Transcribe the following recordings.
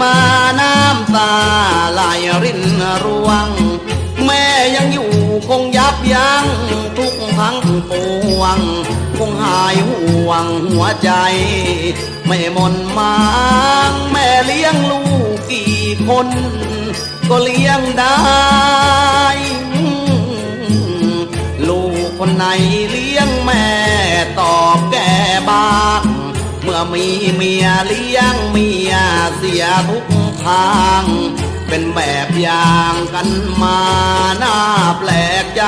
มาน้ำตาไหลรินร่วง แม่ยังอยู่คงยับยั้งทุกทั้งปวง คงหายห่วงหัวใจ ไม่มนมางแม่เลี้ยงลูกกี่คน ก็เลี้ยงได้ ลูกคนไหนเลี้ยงแม่ตอบแก่บ้างเมื่อมีเมียเลี้ยงเมีย เสียทุกทาง เป็นแบบอย่างกันมาหน่าแปลกใจ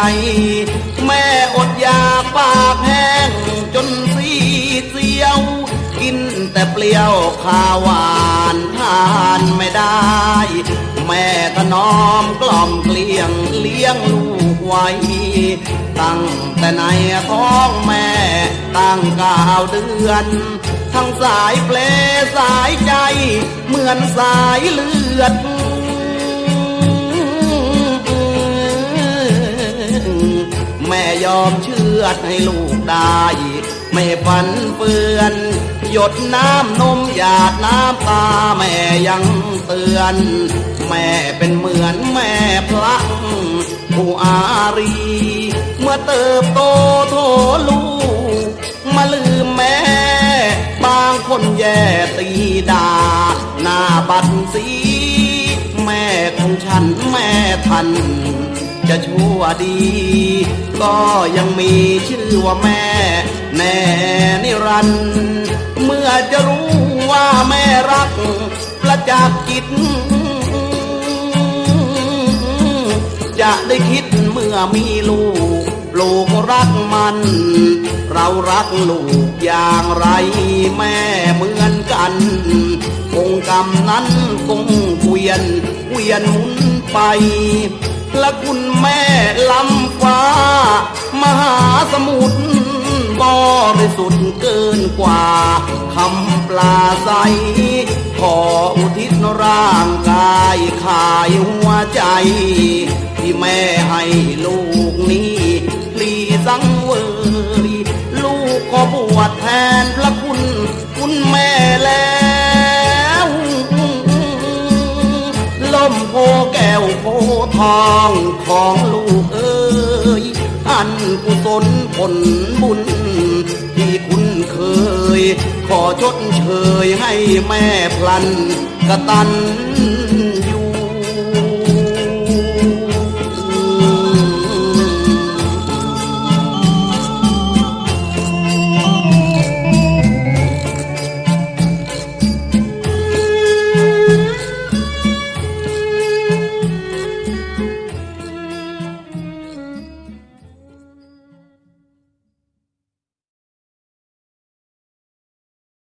แม่อดยาปากแห้งจนสีเสียว กินแต่เปรี้ยวข้าวหวานทานไม่ได้ แม่ถนอมกล่อมเกลี้ยงเลี้ยงลูกไว้ตั้งแต่ในท้องแม่ตั้งเก้าเดือน ทั้งสายเปลสายใจ เหมือนสายเลือด แม่ยอมเชื่อดให้ลูกได้ไม่ฝันเฟือน หยดน้ำนมหยาดน้ำตาแม่ยังเตือน แม่เป็นเหมือนแม่พลังผู้อารี เมื่อเติบโตโทลูก นแย่ตีดา หน้าบัดสีแม่ของฉันแม่ทัน จะชั่วดี ก็ยังมีชื่อว่าแม่ แน่นิรันเมื่อจะรู้ว่าแม่รัก ประจักษ์จิตจะได้คิดเมื่อมีลูก ลูกรักมัน เรารักลูกอย่างไรแม่เหมือนกันคงกรรมนั้นคงเวียนเวียนหมุนไป และคุณแม่ลำฟ้า มหาสมุทรบริสุทธิ์เกินกว่าคำปลาใส ขออุทิศร่างกายขายหัวใจ ที่แม่ให้ลูก สังเวยลูกขอบวชแทนพระคุณคุณแม่แล้วล่มโพแก้วโพทองของลูกเอ้ยอันกุศลผลบุญที่คุณเคย ขอชดเชยให้แม่พลันกระตัน